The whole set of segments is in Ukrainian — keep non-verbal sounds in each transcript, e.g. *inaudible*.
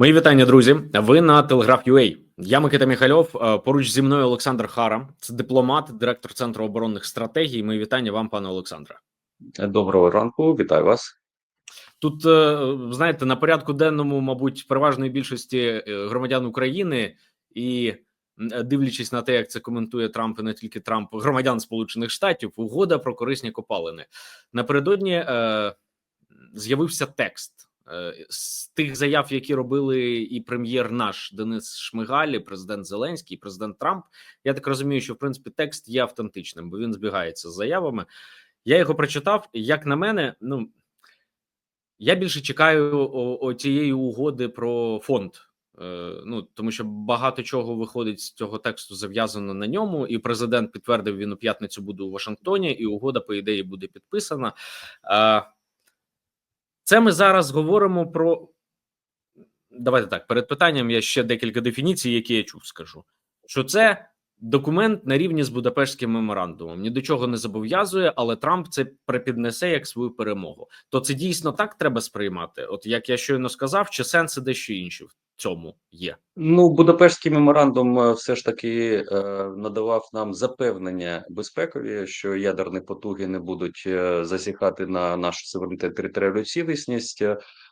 Мої вітання, друзі. Ви на Telegraph.ua. Я Микита Міхальов. е, Поруч зі мною Олександр Хара, це дипломат, директор центру оборонних стратегій. Мої вітання вам, пане Олександре. Доброго ранку, вітаю вас. Тут е, знаєте, на порядку денному, мабуть, переважної більшості е, громадян України і дивлячись на те, як це коментує Трамп і не тільки Трамп, громадян Сполучених Штатів, угода про корисні копалини. Напередодні е, з'явився текст. Е, З тих заяв, які робили і прем'єр наш Денис Шмигаль, і президент Зеленський, і президент Трамп, я так розумію, що в принципі текст є автентичним, бо він збігається з заявами. Я його прочитав. Як на мене, ну я більше чекаю цієї угоди про фонд. Е, ну тому що багато чого виходить з цього тексту зав'язано на ньому, і президент підтвердив він у п'ятницю буде у Вашингтоні, і угода, по ідеї, буде підписана. Це ми зараз говоримо про. Давайте так. Перед питанням я ще декілька дефініцій, які я чув, скажу. Що це документ на рівні з Будапештським меморандумом. Ні до чого не зобов'язує, але Трамп це припіднесе як свою перемогу. То це дійсно так треба сприймати. От як я щойно сказав, чи сенси дещо інші цьому є? Ну, Будапештський меморандум е, все ж таки е, надавав нам запевнення безпекові, що ядерні потуги не будуть е, засіхати на нашу суверенітет територіальну цілісність.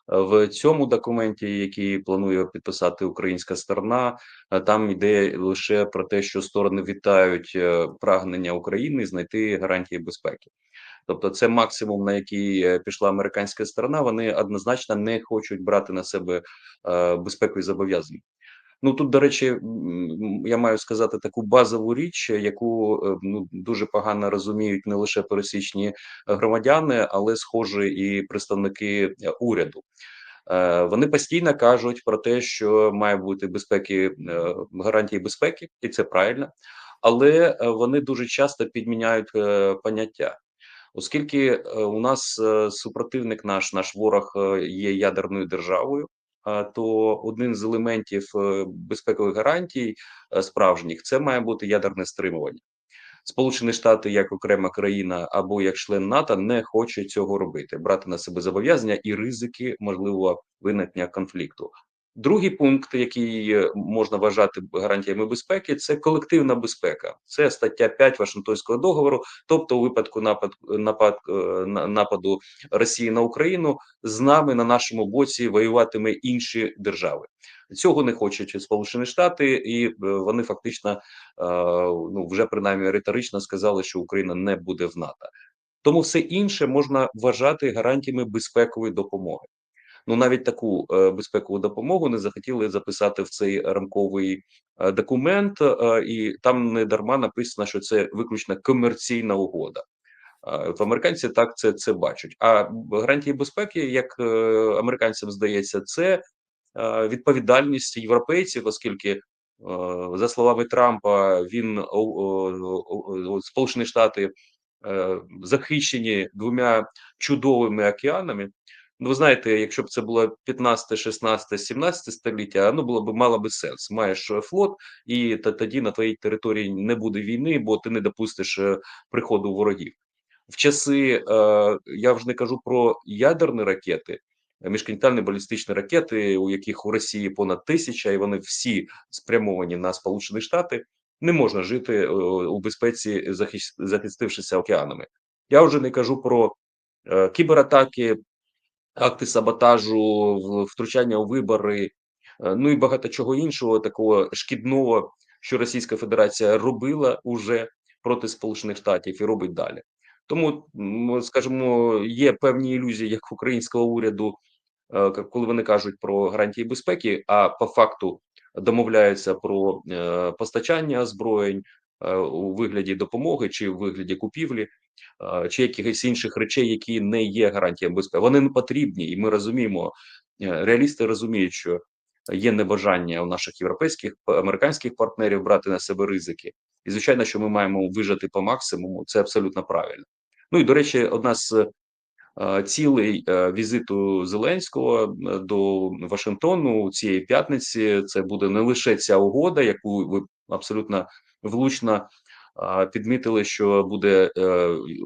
В цьому документі, який планує підписати українська сторона, там йде лише про те, що сторони вітають прагнення України знайти гарантії безпеки. Тобто, це максимум, на який е, пішла американська сторона. Вони однозначно не хочуть брати на себе е, безпекові зобов'язання. Ну тут, до речі, я маю сказати таку базову річ, яку е, ну дуже погано розуміють не лише пересічні громадяни, але схоже і представники уряду. Вони постійно кажуть про те, що має бути безпеки гарантії безпеки, і це правильно, але вони дуже часто підміняють поняття. Оскільки е, у нас е, супротивник наш, наш ворог е, є ядерною державою, то один з елементів безпекових гарантій справжніх це має бути ядерне стримування. Сполучені Штати як окрема країна або як член НАТО не хоче цього робити, брати на себе зобов'язання і ризики можливого виникнення конфликту. Другий пункт, який е, можна вважати гарантіями безпеки, це колективна безпека. Це стаття 5 Вашингтонського договору. Тобто, у випадку напад, напад, е, нападу Росії на Україну з нами на нашому боці воюватиме інші держави. Цього не хочуть Сполучені Штати, і е, вони фактично ну вже принаймні риторично сказали, що Україна не буде в НАТО. Тому все інше можна вважати гарантіями безпекової допомоги. Ну навіть таку е, безпекову допомогу не захотіли записати в цей рамковий е, документ, е, і там не дарма написано, що це виключно комерційна угода. От американці так це це бачать. А гарантії безпеки, як американцям здається, це відповідальність європейців, оскільки за словами Трампа, він Сполучені Штати захищені двома чудовими океанами. Ну, ви знаєте, якщо б це було 15, 16, 17 століття, ну було б мало би сенс. Маєш е, флот, і тоді на твоїй території не буде війни, бо ти не допустиш е, приходу ворогів. В часи е, я вже не кажу про ядерні ракети, міжконтинентальні балістичні ракети, у яких у Росії понад тисяча, і вони всі спрямовані на Сполучені Штати. Не можна жити у безпеці, захис- захистившися океанами. Я вже не кажу про кібератаки, акти саботажу, втручання у вибори, е, ну і багато чого іншого такого шкідного, що Російська Федерація робила уже проти Сполучених Штатів і робить далі. Тому, скажімо, є певні ілюзії як українського уряду, е, коли вони кажуть про гарантії безпеки, а по факту домовляються про е, постачання озброєнь у вигляді допомоги чи у вигляді купівлі е, чи якихось інших речей, які не є гарантіями безпеки. Вони не потрібні, і ми розуміємо, е, реалісти розуміють, що є небажання у наших європейських американських партнерів брати на себе ризики. І звичайно, що ми маємо вижити по максимуму. Це абсолютно правильно. Ну і до речі, одна з е, цілей е, візиту Зеленського е, до Вашингтону цієї п'ятниці. Це буде не лише ця угода, яку ви абсолютно влучно підмітили, що буде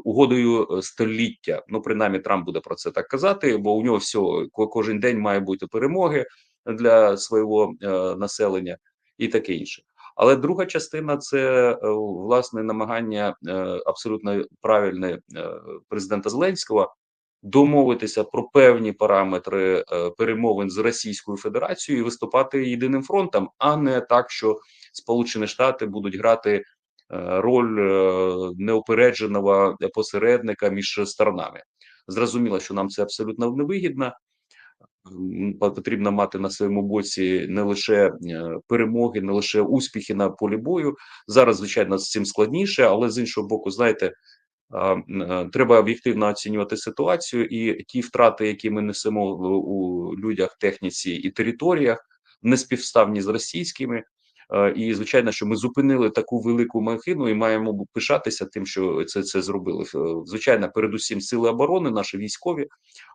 угодою століття. Ну, принаймні, Трамп буде про це так казати, бо у нього все ко- кожен день має бути перемоги. для свого населення і таке інше. Але друга частина це власне намагання абсолютно правильне президента Зеленського домовитися про певні параметри е, перемовин з Російською Федерацією і виступати єдиним фронтом, а не так, що Сполучені Штати будуть грати е, роль е, неупередженого посередника між сторонами. Зрозуміло, що нам це абсолютно невигідно. Потрібно мати на своєму боці не лише перемоги, не лише успіхи на полі бою. Зараз, звичайно, з цим складніше, але з іншого боку, знаєте, треба об'єктивно оцінювати ситуацію, і ті втрати, які ми несемо у людях, техніці і територіях, не співставні з російськими. Е, І звичайно, що ми зупинили таку велику махину і маємо пишатися тим, що це, це зробили. Е, Звичайно, передусім сили оборони, наші військові,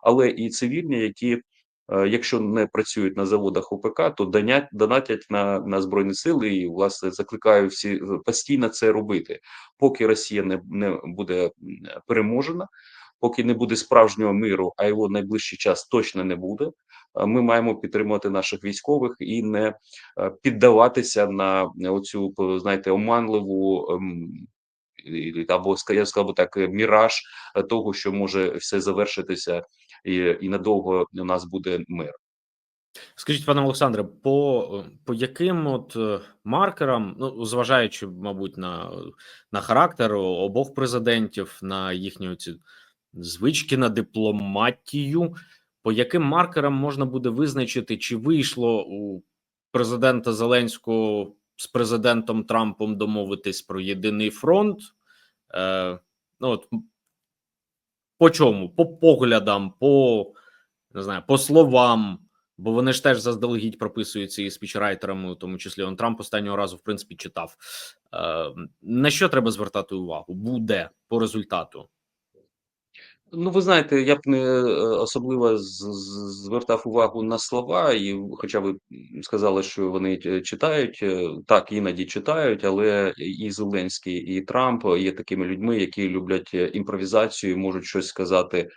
але і цивільні, які, е, якщо не працюють на заводах ОПК, то донатять на, на збройні сили і власне закликаю всі е, постійно це робити поки Росія не, не буде переможена, поки не буде справжнього миру, а його найближчий час точно не буде. е, Ми маємо підтримувати наших військових і не е, піддаватися на оцю знаєте оманливу. ем, Або я сказав так, е, міраж е, того, що може все завершитися, і, і надовго у нас буде мир. Скажіть, пане Олександре, по, по яким от е, маркерам, ну зважаючи, мабуть, на, на характер обох президентів, на їхні оці звички на дипломатію, по яким маркерам можна буде визначити, чи вийшло у президента Зеленського з президентом Трампом домовитись про єдиний фронт? Е, ну от по чому? По поглядам, по не знаю, по словам. Бо вони ж теж заздалегідь прописуються і спічрайтерами, у тому числі он Трамп останнього разу в принципі читав. Е, на що треба звертати увагу? Буде по результату. Ну, ви знаєте, я б не е, особливо звертав увагу на слова, і хоча ви сказали, що вони е, читають, е, так іноді читають, але і Зеленський, і Трамп є такими людьми, які люблять імпровізацію, і можуть щось сказати,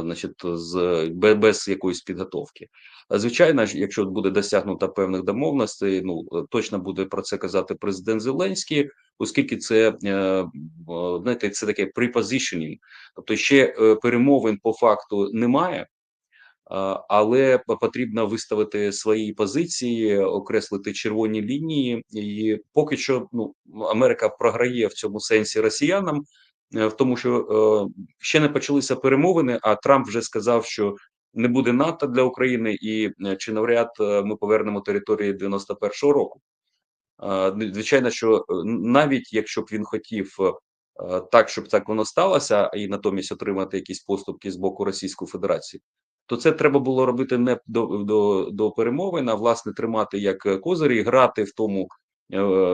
значить, з бе- без якоїсь підготовки. Звичайно, якщо буде досягнуто певних домовленостей, ну точно буде про це казати президент Зеленський, оскільки це е, знаєте, це таке prepositioning, Тобто ще е, перемовин по факту немає, але потрібно виставити свої позиції, окреслити червоні лінії. І поки що ну, Америка програє в цьому сенсі росіянам, е, в тому, що ще не почалися перемовини, а Трамп вже сказав, що не буде НАТО для України, і чи навряд ми повернемо території 91-го року. Ну, Звичайно, що е, навіть якщо б він хотів е, е, так, щоб так воно сталося, і натомість отримати якісь поступки з боку Російської Федерації, то це треба було робити не до, до, до перемовин, а власне тримати як козирі, грати в тому,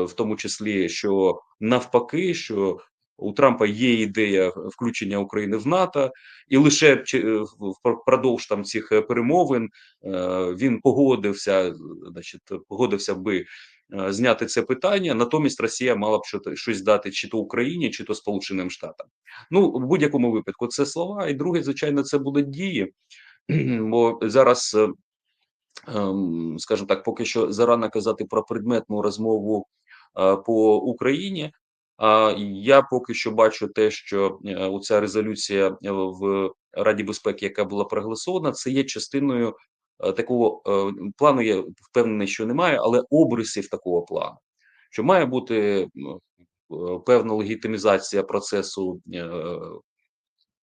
в тому числі, що навпаки, що у Трампа є ідея включення України в НАТО, і лише впродовж там цих перемовин він погодився, значить, погодився би зняти це питання. Натомість Росія мала б що- щось дати чи то Україні, чи то Сполученим Штатам. Ну в будь-якому випадку це слова, і друге, звичайно, це будуть дії. *clears throat* Бо зараз, е, ем, скажімо так, поки що зарано казати про предметну розмову е, по Україні. А я поки що бачу те, що е, оця резолюція е, в Раді безпеки, яка була проголосована, це є частиною е, такого е, плану. Я впевнений, що немає, але обрисів такого плану, що має бути е, певна легітимізація процесу е,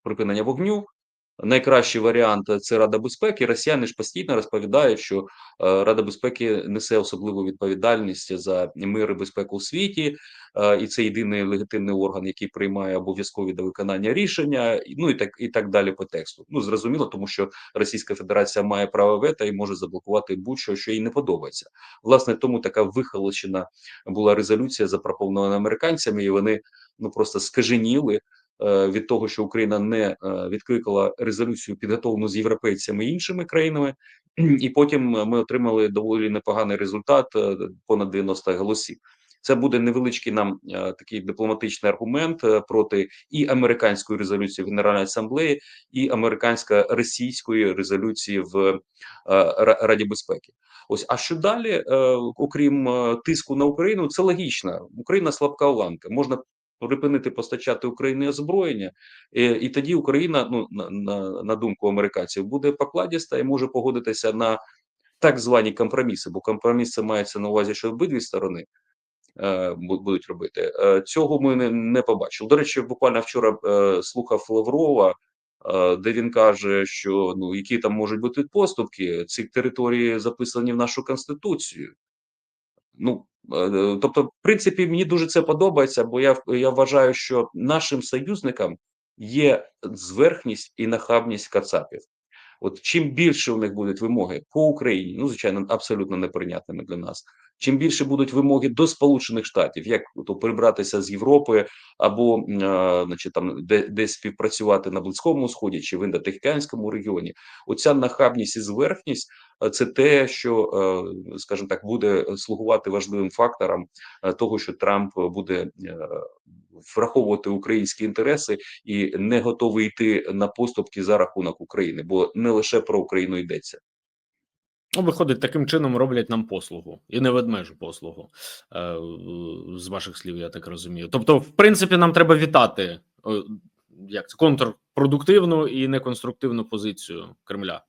припинення вогню. Найкращий варіант це Рада безпеки. Росіяни ж постійно розповідають, що е, Рада безпеки несе особливу відповідальність за мир і безпеку у світі, е, і це єдиний легітимний орган, який приймає обов'язкові до виконання рішення. Ну і так і так далі по тексту. Ну зрозуміло, тому що Російська Федерація має право вето і може заблокувати будь-що, що їй не подобається. Власне, тому така вихолощена була резолюція, запропонована американцями, і вони ну просто скаженіли е, від того, що Україна не е, відкликала резолюцію, підготовлену з європейцями і іншими країнами, і потім ми отримали доволі непоганий результат, е, понад 90 голосів. Це буде невеличкий нам е, такий дипломатичний аргумент е, проти і американської резолюції в Генеральній асамблеї, і американсько-російської резолюції в е, Раді безпеки. Ось а що далі, е, окрім е, тиску на Україну, це логічно. Україна слабка ланка. Можна припинити постачати Україні озброєння, і, тоді Україна, ну на, на, на думку американців, буде покладіста і може погодитися на так звані компроміси, бо компроміс це мається на увазі, що обидві сторони е, будуть робити. Е, цього ми не, не побачили. До речі, буквально вчора е, слухав Лаврова, е, де він каже, що ну які там можуть бути поступки, ці території записані в нашу конституцію. Ну е, тобто, в принципі, мені дуже це подобається, бо я я вважаю, що нашим союзникам є зверхність і нахабність кацапів. От чим більше у них будуть вимоги по Україні, ну звичайно, абсолютно неприйнятними для нас. Чим більше будуть вимоги до Сполучених Штатів, як то прибратися з Європи, або е, значить, там де, десь співпрацювати на Близькому Сході чи в індотихоокеанському регіоні, оця нахабність і зверхність е, це те, що, е, скажімо так, буде слугувати важливим фактором того, що Трамп буде враховувати українські інтереси і не готовий йти на поступки за рахунок України, бо не лише про Україну йдеться. Ну, виходить, таким чином роблять нам послугу і не ведмежу послугу е, з ваших слів, я так розумію. Тобто, в принципі, нам треба вітати як це контрпродуктивну і неконструктивну позицію Кремля.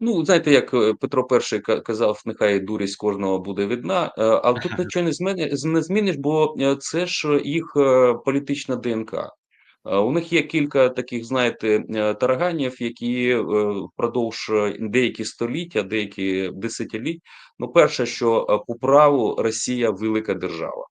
Ну, знаєте, як е, Петро І ка- казав, нехай дурість кожного буде видна, е, але тут *laughs* нічого не зміни- не зміниш, бо це ж їх політична ДНК. Е, У них є кілька таких, знаєте, е, тараганів, які е, впродовж деякі століття, деякі десятиліть. Ну, перше, що по праву Росія велика держава.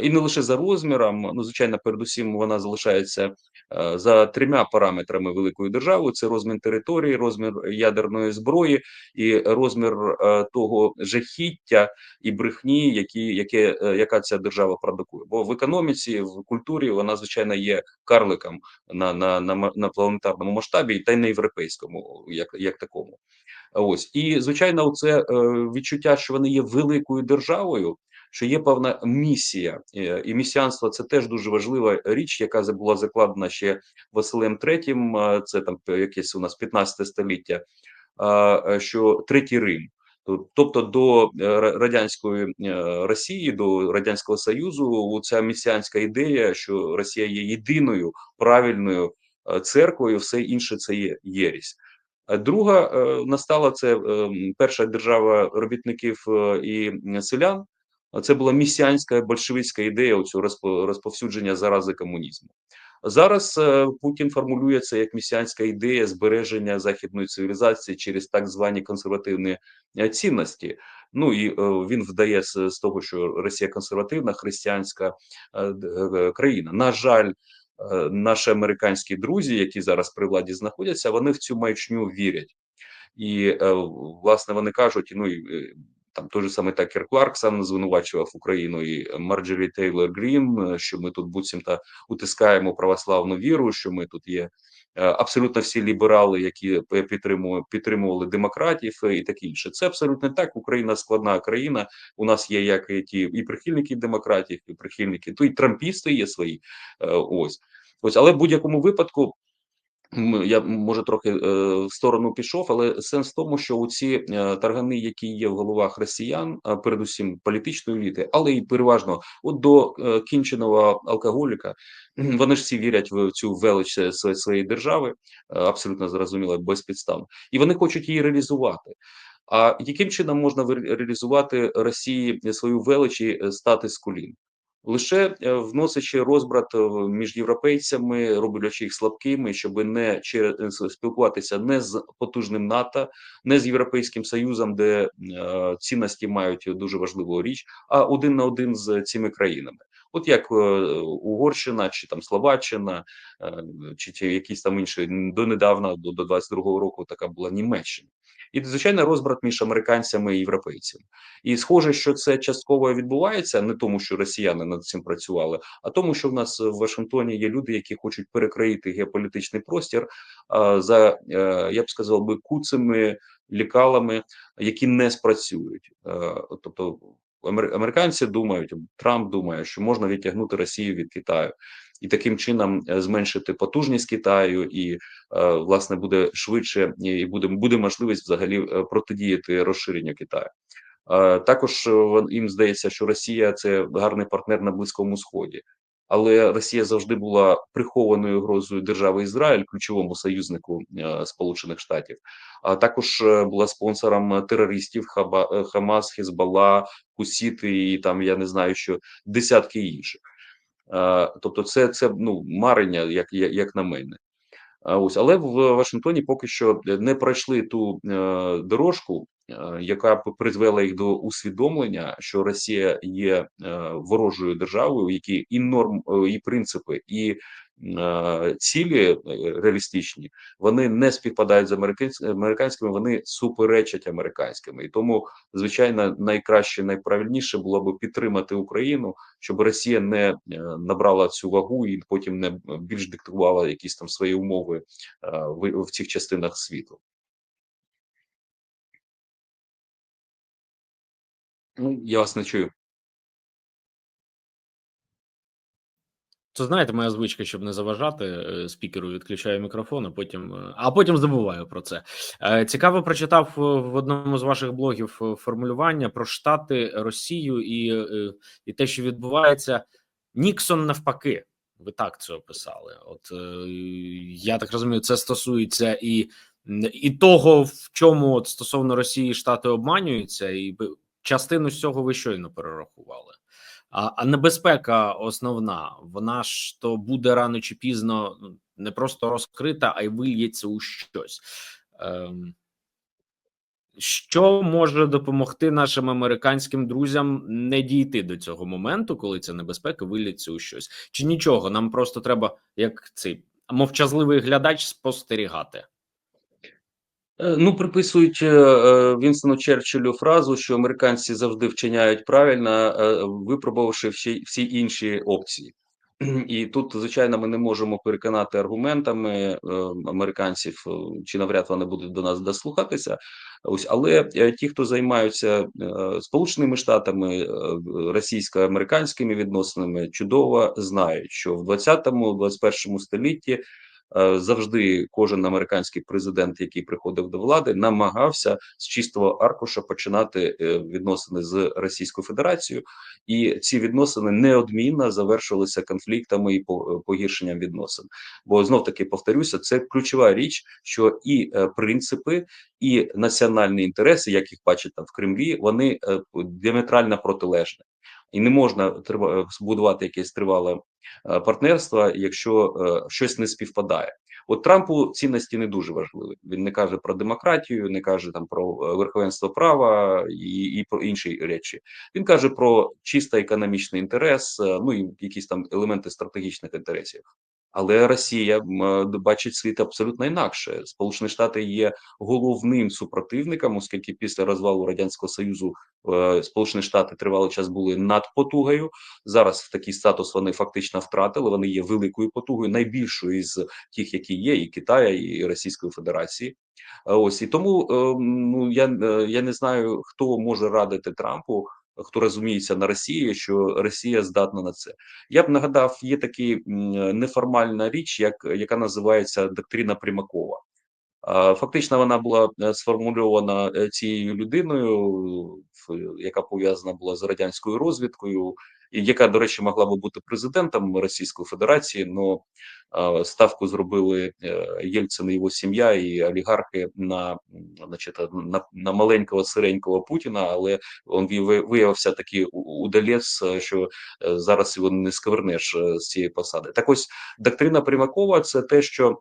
І не лише за розміром, ну звичайно, передусім вона залишається е, за трьома параметрами великої держави: це розмір території, розмір ядерної зброї і розмір е, того жахіття і брехні, які яке е, яка ця держава продукує. Бо в економіці, в культурі вона звичайно є карликом на на, на, на планетарному масштабі, та й на європейському, як, як такому. Ось і звичайно, це відчуття, що вони є великою державою. Що є певна місія, Е, і місіанство це теж дуже важлива річ, яка була закладена ще Василем III, Це там якесь у нас 15 століття. Що третій Рим, То- тобто до е, радянської е, Росії, до радянського Союзу, ця місіанська ідея, що Росія є єдиною правильною церквою, все інше це є єрість. Друга настала це е, перша держава робітників і селян. Це була місіанська большевицька ідея розпо- розповсюдження зарази комунізму. Зараз е, Путін формулює це як місіанська ідея збереження західної цивілізації через так звані консервативні е, цінності. Ну і е, він вдає з, того, що Росія консервативна християнська країна. На жаль, наші американські друзі, які зараз при владі знаходяться, вони в цю маячню вірять. І власне вони кажуть, ну там той же самий Такер Кларксон звинувачував Україну і Марджорі Тейлор Грін, е, що ми тут буцімто утискаємо православну віру, що ми тут є е, абсолютно всі ліберали, які підтримували, підтримували демократів е, і таке інше. Це абсолютно так. Україна складна країна. У нас є як і ті і прихильники демократів, і прихильники, то і трампісти є свої. Ось ось, але в будь-якому випадку. Я може трохи е, в сторону пішов, але сенс в тому, що ці е, таргани, які є в головах росіян, передусім політичної еліти, але і переважно от до е, кінченого алкоголіка, *clears throat* вони ж всі вірять в цю велич своє- своєї держави, абсолютно зрозуміло, безпідставно, і вони хочуть її реалізувати. А яким чином можна реалізувати Росії свою велич і стати з колін? Лише е, вносячи розбрат е, між європейцями, роблячи їх слабкими, щоб не через спілкуватися не з потужним НАТО, не з європейським союзом, де е, цінності мають дуже важливу річ, а один на один з цими країнами. От як е, Угорщина чи там Словаччина, е, чи, якісь там інші донедавна до, до 22-го року така була Німеччина. І звичайно розбрат між американцями і європейцями. І схоже, що це частково відбувається не тому, що росіяни над цим працювали, а тому, що в нас в Вашингтоні є люди, які хочуть перекроїти геополітичний простір а, за е, я б сказав би куцими лікалами, які не спрацюють. Е, Тобто американці думають, Трамп думає, що можна відтягнути Росію від Китаю. І таким чином е, зменшити потужність Китаю, і е, власне буде швидше і буде буде можливість взагалі е, протидіяти розширенню Китаю. Також їм здається, що Росія це гарний партнер на Близькому Сході, але Росія завжди була прихованою грозою держави Ізраїль, ключовому союзнику е, Сполучених Штатів. А також е, була спонсором терористів Хаба, е, Хамас, Хезбалла, Хусіти і там я не знаю, що десятки інших. Тобто, це це ну марення, як, як, на мене. Ось, але в Вашингтоні поки що не пройшли ту дорожку, яка б призвела їх до усвідомлення, що Росія є е, ворожою державою, які і норм, е, і принципи, і е, цілі е, реалістичні, вони не співпадають з американсь- американськими, вони суперечать американськими. І тому, звичайно, найкраще, найправильніше було б підтримати Україну, щоб Росія не е, набрала цю вагу і потім не більш диктувала якісь там свої умови е, в цих частинах світу. Ну, я вас не чую. Це знаєте, моя звичка, щоб не заважати е, спікеру, відключаю мікрофон, а потім е, а потім забуваю про це. Е, Цікаво прочитав в одному з ваших блогів формулювання про Штати, Росію і, е, і те, що відбувається. Ніксон навпаки. Ви так це описали. От е, я так розумію, це стосується і, і того, в чому от стосовно Росії Штати обманюються, і частину з цього ви щойно перерахували. А, а небезпека основна, вона ж то буде рано чи пізно ну, не просто розкрита, а й вильється у щось. Ем, що може допомогти нашим американським друзям не дійти до цього моменту, коли ця небезпека виліться у щось? Чи нічого? Нам просто треба, як цей мовчазливий глядач, спостерігати. Е, Ну, приписують е, е, Вінстону Черчиллю фразу, що американці завжди вчиняють правильно, випробувавши всі, всі інші опції. *clears throat* І тут, звичайно, ми не можемо переконати аргументами американців, чи навряд вони будуть до нас дослухатися. Ось, але ті, хто займаються Сполученими Штатами, російсько-американськими відносинами, чудово знають, що в 20-21 столітті завжди кожен американський президент, який приходив до влади, намагався з чистого аркуша починати е, відносини з Російською Федерацією, і ці відносини неодмінно завершилися конфліктами і по- погіршенням відносин. Бо знов таки повторюся, це ключова річ, що і е, принципи, і національні інтереси, як їх бачать там в Кремлі, вони е, діаметрально протилежні. І не можна трива- збудувати якесь тривале партнерство, якщо е, щось не співпадає. От Трампу цінності не дуже важливі. Він не каже про демократію, не каже там про е, верховенство права і, і про інші речі. Він каже про чисто економічний інтерес, е, ну і якісь там елементи стратегічних інтересів. Але Росія е, бачить світ абсолютно інакше. Сполучені Штати є головним супротивником, оскільки після розвалу радянського союзу е, Сполучені Штати тривалий час були надпотугою. Зараз в такий статус вони фактично втратили. Вони є великою потугою, найбільшою із тих, які є, і Китая, і Російської Федерації. Ось і тому е, ну я, е, я не знаю, хто може радити Трампу. Хто розуміється на Росії, що Росія здатна на це? Я б нагадав, є така неформальна річ, як яка називається доктрина Примакова. Фактично, вона була е, сформульована е, цією людиною, яка пов'язана була з радянською розвідкою, яка, до речі, могла би бути президентом Російської Федерації. але ставку зробили е, Єльцин і його сім'я і олігархи на, значить, на, на маленького сиренького Путіна, але він виявився такий удалець, е, що е, зараз його не сковернеш е, з цієї посади. Так ось доктрина Примакова це те, що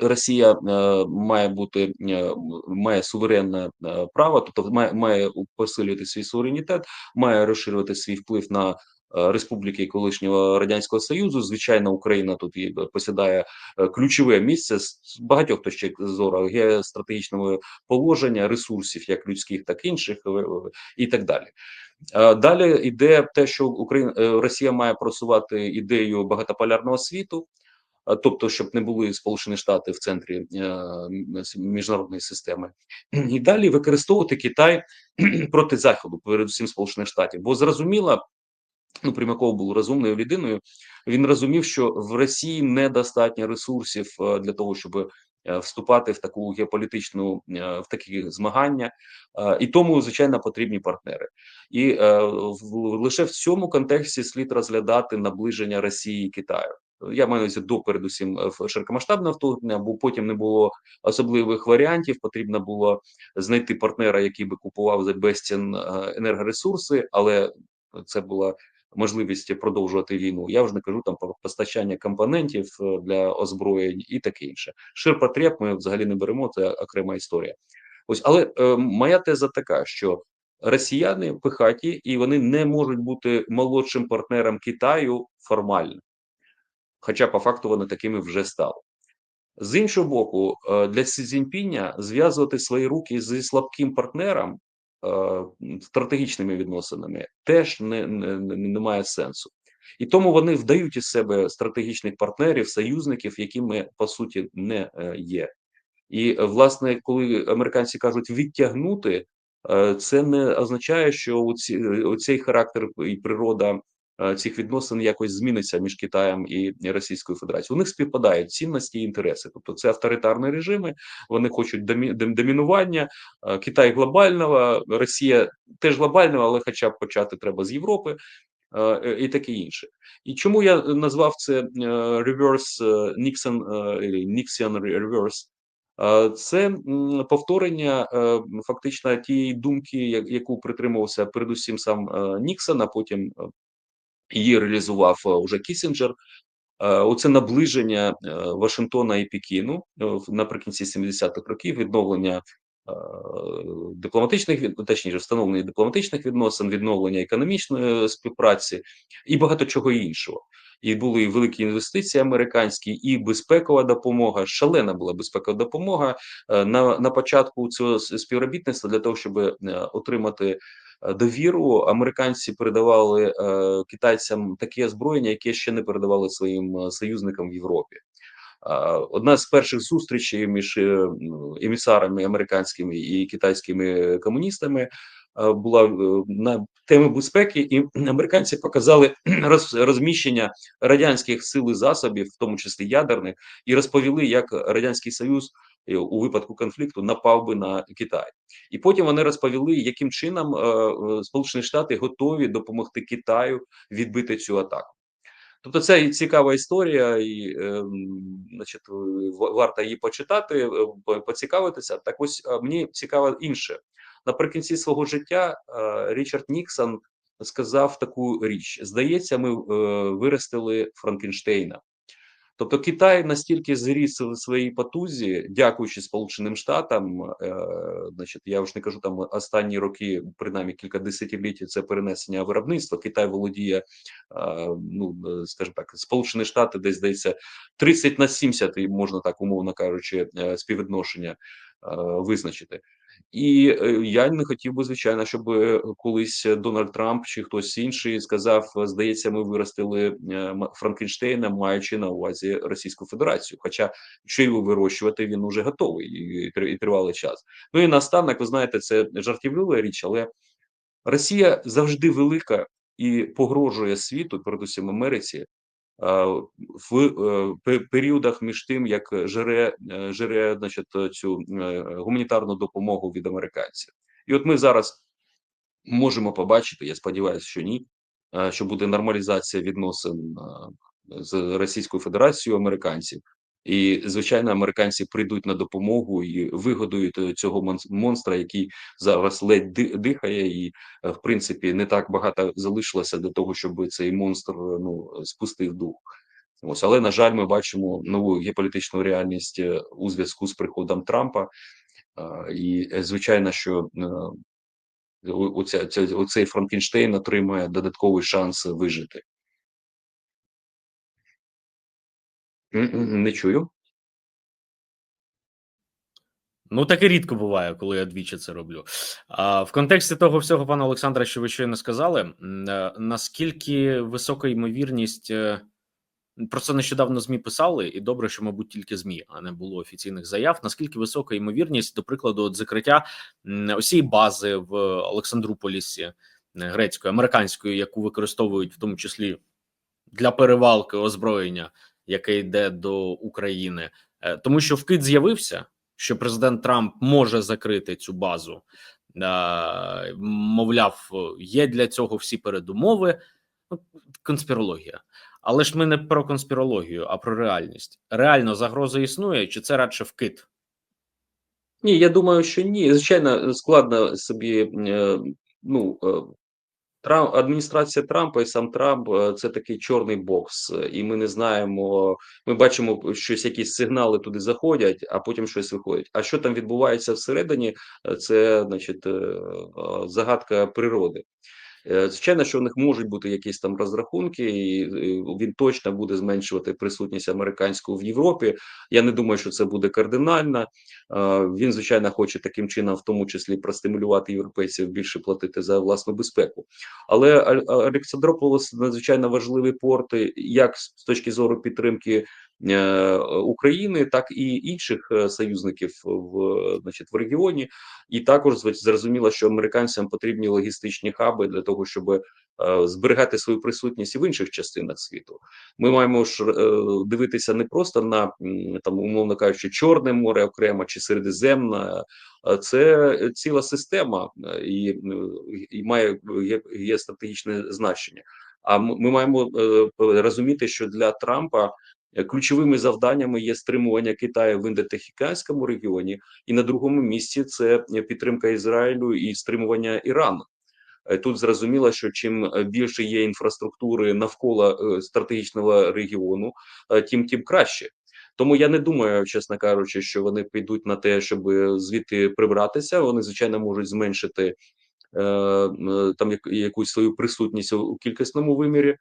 Росія е, має бути е, має суверенне е, право, тобто має, має посилювати свій суверенітет, має розширювати свій вплив на. е, Республіки колишнього радянського союзу, звичайно, Україна тут і посідає е, ключове місце з багатьох точок зору геостратегічного положення, ресурсів, як людських, так і інших, е, е, і так далі. Е, Далі йде те, що Україна е, Росія має просувати ідею багатополярного світу. Тобто, щоб не були Сполучені Штати в центрі е, міжнародної системи, і далі використовувати Китай *clears throat* проти Заходу, передусім Сполучених Штатів, бо зрозуміло, ну Примаков був розумною людиною. Він розумів, що в Росії недостатньо ресурсів е, для того, щоб е, вступати в таку геополітичну в такі змагання, і тому звичайно потрібні партнери. І лише в цьому контексті слід розглядати наближення Росії і Китаю. Я маю увазі до передусім е, в широкомасштабне вторгнення, бо потім не було особливих варіантів. Потрібно було знайти партнера, який би купував за безцін е, енергоресурси, але це була можливість продовжувати війну. Я вже не кажу там про постачання компонентів е, для озброєнь і таке інше. Ширпотреб ми взагалі не беремо. Це окрема історія. Ось, але е, моя теза така, що росіяни пихаті і вони не можуть бути молодшим партнером Китаю формально, хоча по факту вони такими вже стали. З іншого боку, е, для Сі Цзіньпіня зв'язувати свої руки зі слабким партнером е, стратегічними відносинами теж не, не, не, має сенсу. І тому вони вдають із себе стратегічних партнерів, союзників, якими по суті не е, є. І власне, коли американці кажуть відтягнути, це не означає, що оці, оцей характер і природа цих відносин якось зміниться між Китаєм і Російською Федерацією. У них співпадають цінності і інтереси. Тобто, це авторитарні режими, вони хочуть домінування. е, Китай глобального, Росія теж глобального, але хоча б почати треба з Європи. е, е, І таке інше, і чому я назвав це е, reverse е, Nixon, е, Е, Це повторення е, фактично тієї думки, яку притримувався передусім сам е, Ніксон, а потім е, її реалізував е, уже Кісінджер. Е, Оце наближення е, Вашингтона і Пекіну наприкінці 70-х років, відновлення дипломатичних точніше, встановлення дипломатичних відносин, відновлення економічної співпраці і багато чого іншого. І були і великі інвестиції американські, і безпекова допомога. Шалена була безпекова допомога на, на початку цього співробітництва для того, щоб отримати довіру. Американці передавали е, китайцям таке озброєння, яке ще не передавали своїм е, союзникам в Європі. Одна з перших зустрічей між е, емісарами американськими і китайськими комуністами е, була е, на теми безпеки, і американці показали *clears throat* роз- розміщення радянських сил і засобів, в тому числі ядерних, і розповіли, як радянський союз е, у випадку конфлікту напав би на Китай. І потім вони розповіли, яким чином е, е, Сполучені Штати готові допомогти Китаю відбити цю атаку. Тобто це цікава історія, і е, значить, варто її почитати, е, поцікавитися. Так ось е, мені цікаво інше. Наприкінці свого життя е, Річард Ніксон сказав таку річ: здається, ми е, виростили Франкенштейна. Тобто Китай настільки зріс в своїй потузі, дякуючи Сполученим Штатам, е, значить, я вже не кажу там останні роки, принаймні кілька десятиліть, це перенесення виробництва. Китай володіє, ну скажімо так, Сполучені Штати десь здається 30 на 70, можна так умовно кажучи, співвідношення визначити. І е, я не хотів би, звичайно, щоб колись Дональд Трамп чи хтось інший сказав: здається, ми виростили е, Франкенштейна, маючи на увазі Російську Федерацію. Хоча, якщо його вирощувати, він уже готовий і тривалий час. Ну і наостанок, ви знаєте, це жартівлива річ, але Росія завжди велика і погрожує світу, передусім Америці. Е, В е, періодах між тим, як жере, е, жере значить, цю гуманітарну допомогу від американців, і от ми зараз можемо побачити. Я сподіваюся, що ні. Що буде нормалізація відносин з Російською Федерацією американців, і звичайно, американці прийдуть на допомогу і вигодують е, цього монс- монстра, який зараз ледь дихає, і е, в принципі не так багато залишилося для того, щоб цей монстр е, ну спустив дух. Ось, але на жаль, ми бачимо нову геополітичну реальність у зв'язку з приходом Трампа. І звичайно, що оця, оцей Франкенштейн отримує додатковий шанс вижити. Не чую. Ну, таке рідко буває, коли я двічі це роблю. А в контексті того всього, пане Олександре, що ви щойно сказали, е, наскільки висока ймовірність е, Про це нещодавно змі писали, і добре, що мабуть тільки змі, а не було офіційних заяв. Наскільки висока ймовірність, до прикладу, от закриття усієї бази в Олександрополісі е, грецької, американської, яку використовують в тому числі для перевалки озброєння, яке йде до України, Е, тому що вкид з'явився, що президент Трамп може закрити цю базу. Е, Мовляв, є для цього всі передумови. Ну, конспірологія. Але ж ми не про конспірологію, а про реальність. Реально загроза існує, чи це радше вкид? Ні, я думаю, що ні. Звичайно, складно собі, е, ну, Трамп, адміністрація Трампа і сам Трамп е, це такий чорний бокс, і ми не знаємо. Ми бачимо, щось якісь сигнали туди заходять, а потім щось виходить. А що там відбувається всередині, е, це значить е, загадка природи. Е, Звичайно, що в них можуть бути якісь там розрахунки, і він точно буде зменшувати присутність американську в Європі. Я не думаю, що це буде кардинально. Е, Він, звичайно, хоче таким чином, в тому числі, простимулювати європейців більше платити за власну безпеку. Але Олександрополос надзвичайно важливий порт, як з точки зору підтримки України, так і інших е, союзників в, значить, в регіоні. І також зрозуміло, що американцям потрібні логістичні хаби для того, щоб е, зберігати свою присутність і в інших частинах світу. Ми маємо ж е, дивитися не просто на там, умовно кажучи, Чорне море окремо чи Середземне. Це ціла система е, і, е, і має є, є стратегічне значення. А ми маємо е, розуміти, що для Трампа е, ключовими завданнями є стримування Китаю в індотехніканському регіоні, і на другому місці це підтримка Ізраїлю і стримування Ірану. Е, Тут зрозуміло, що чим е, більше є інфраструктури навколо е, стратегічного регіону, е, тим тим краще. Тому я не думаю, чесно кажучи, що вони підуть на те, щоб звідти прибратися. Вони звичайно можуть зменшити е, там як- якусь свою присутність у кількісному вимірі.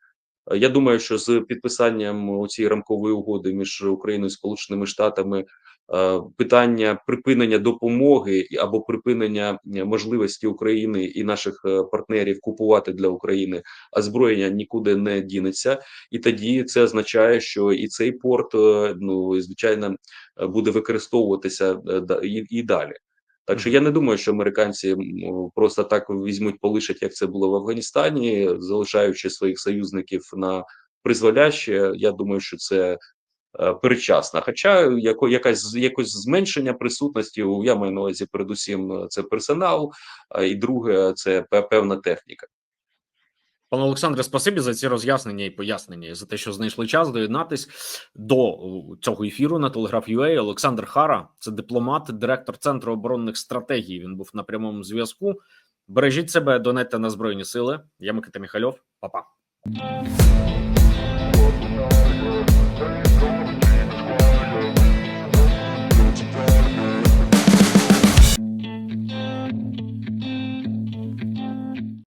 Я думаю, що з підписанням цієї рамкової угоди між Україною і Сполученими Штатами е, питання припинення допомоги або припинення можливості України і наших е, партнерів купувати для України озброєння нікуди не дінеться, і тоді це означає, що і цей порт е, ну звичайно буде використовуватися і далі. Так що я не думаю, що американці просто так візьмуть, полишать, як це було в Афганістані, залишаючи своїх союзників на призволяще. Я думаю, що це е, передчасно. Хоча яко, якась якось зменшення присутності, у- я маю на увазі, передусім, е, це персонал, і друге, це певна техніка. Пане Олександре, спасибі за ці роз'яснення і пояснення і за те, що знайшли час доєднатись до цього ефіру на Telegraph.ua. Олександр Хара, це дипломат, директор центру оборонних стратегій. Він був на прямому зв'язку. Бережіть себе, донайте на збройні сили. Я Микита Міхальов. Па-па.